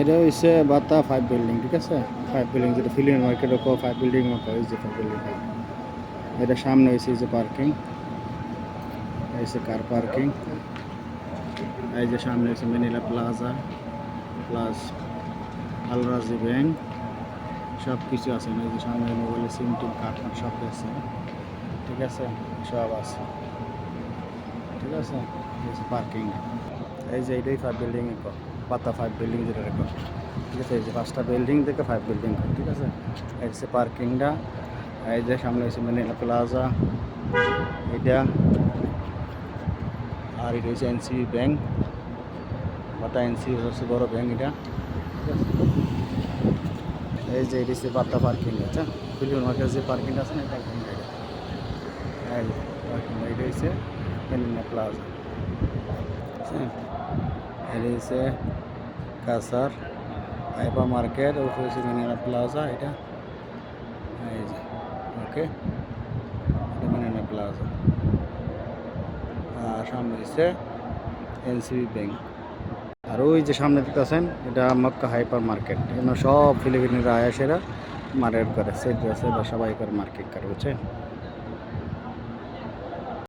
এটা হচ্ছে বাতা ফাইভ বিল্ডিং ঠিক আছে? ফাইভ বিল্ডিং যেটা ফিলিং মার্কেট কো ফাইভ বিল্ডিং মতো যে ফাইভ বিল্ডিং এটা সামনে হয়েছে এই যে পার্কিং এই যে কার পার্কিং এই যে সামনে হচ্ছে মেনিলা প্লাজা প্লাস আলরাজি ব্যাংক সব কিছু আছে। এই যে সামনে মোবাইলের সিম টিম কার্ড সব আছে। ঠিক আছে? সব আছে। ঠিক আছে? পার্কিং এই যে এটাই ফাইভ বিল্ডিং পাতা ফাইভ বিল্ডিং যেটা রেখো ঠিক আছে? এই যে পাঁচটা বিল্ডিং থেকে ফাইভ বিল্ডিং ঠিক আছে? এই যে পার্কিংটা এই যে সামনে হচ্ছে মেনিলা প্লাজা এটা আর এটা হচ্ছে এনসি ব্যাংক বাটা এনসি হচ্ছে বড় ব্যাংক এটা, ঠিক আছে? এই যে এটা হচ্ছে বাতা পার্কিং আছে ফিলিয়ন মার্কেট যে পার্কিংটা আছে না, এটা পার্কিং এটা। পার্কিং এটা হচ্ছে প্লাজা হচ্ছে কাসার হাইপার মার্কেট ওপরে হচ্ছে প্লাজা এটা। এই যে, ওকে। এটা প্লাজা আর সামনে হচ্ছে এনসিবি ব্যাংক আর ওই যে সামনে দেখতেছেন, এটা মক্কা হাইপার মার্কেট এখানে সব ফিলিপিনের আয়াসেরা মার্কেট করে, সেট আছে বা সবাই করে মার্কেট করে, বুঝছেন?